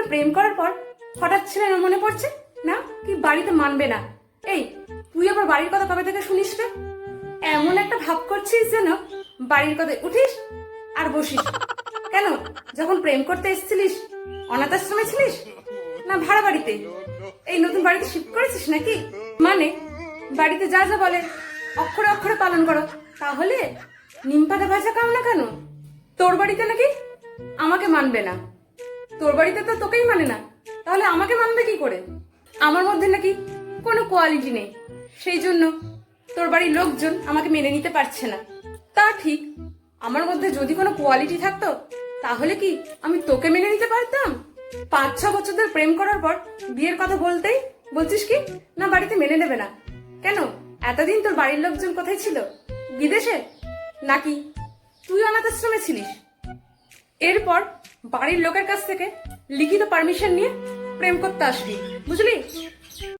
ধরে প্রেম করার পর হঠাৎ ছেলে মনে পড়ছে? না? কি বাড়িতে মানবে না। এই, তুই আবার বাড়ির কথা কবে থেকে শুনিস রে? এমন একটা ভাব করছিস যেন বাড়ির কথায় উঠিস আর বসিস। কেন? যখন প্রেম করতে এসেছিলিস, অনাথ আশ্রমে ছিলিস? না ভাড়া বাড়িতে? এই নতুন বাড়িতে শিফট করেছিস নাকি? মানে বাড়িতে যা যা বলে, অক্ষরে অক্ষরে পালন করো। তাহলে নিম পাতা ভাজা খাও না কেন? তোর বাড়িতে নাকি আমাকে মানবে না। তোর বাড়িতে তো তোকেই মানে না। তাহলে আমাকে মানবে কি করে? আমার মধ্যে নাকি কোনো কোয়ালিটি নেই। সেই জন্য তোর বাড়ির লোকজন আমাকে মেনে নিতে পারছে না। তা ঠিক, আমার মধ্যে যদি কোনো কোয়ালিটি থাকতো, তাহলে কি আমি তোকে মেনে নিতে পারতাম? পাঁচ, ছ বছর ধরে প্রেম করার পর বিয়ের কথা বলতেই বলছিস কি, না বাড়িতে মেনে নেবে না। কেন? এতদিন তোর বাড়ির লোকজন কোথায় ছিল? বিদেশে? নাকি তুই অনাথ আশ্রমে ছিলিস? এরপর বাড়ির লোকের কাছ থেকে লিখিত পারমিশন নিয়ে প্রেম করতে আসবি। বুঝলি?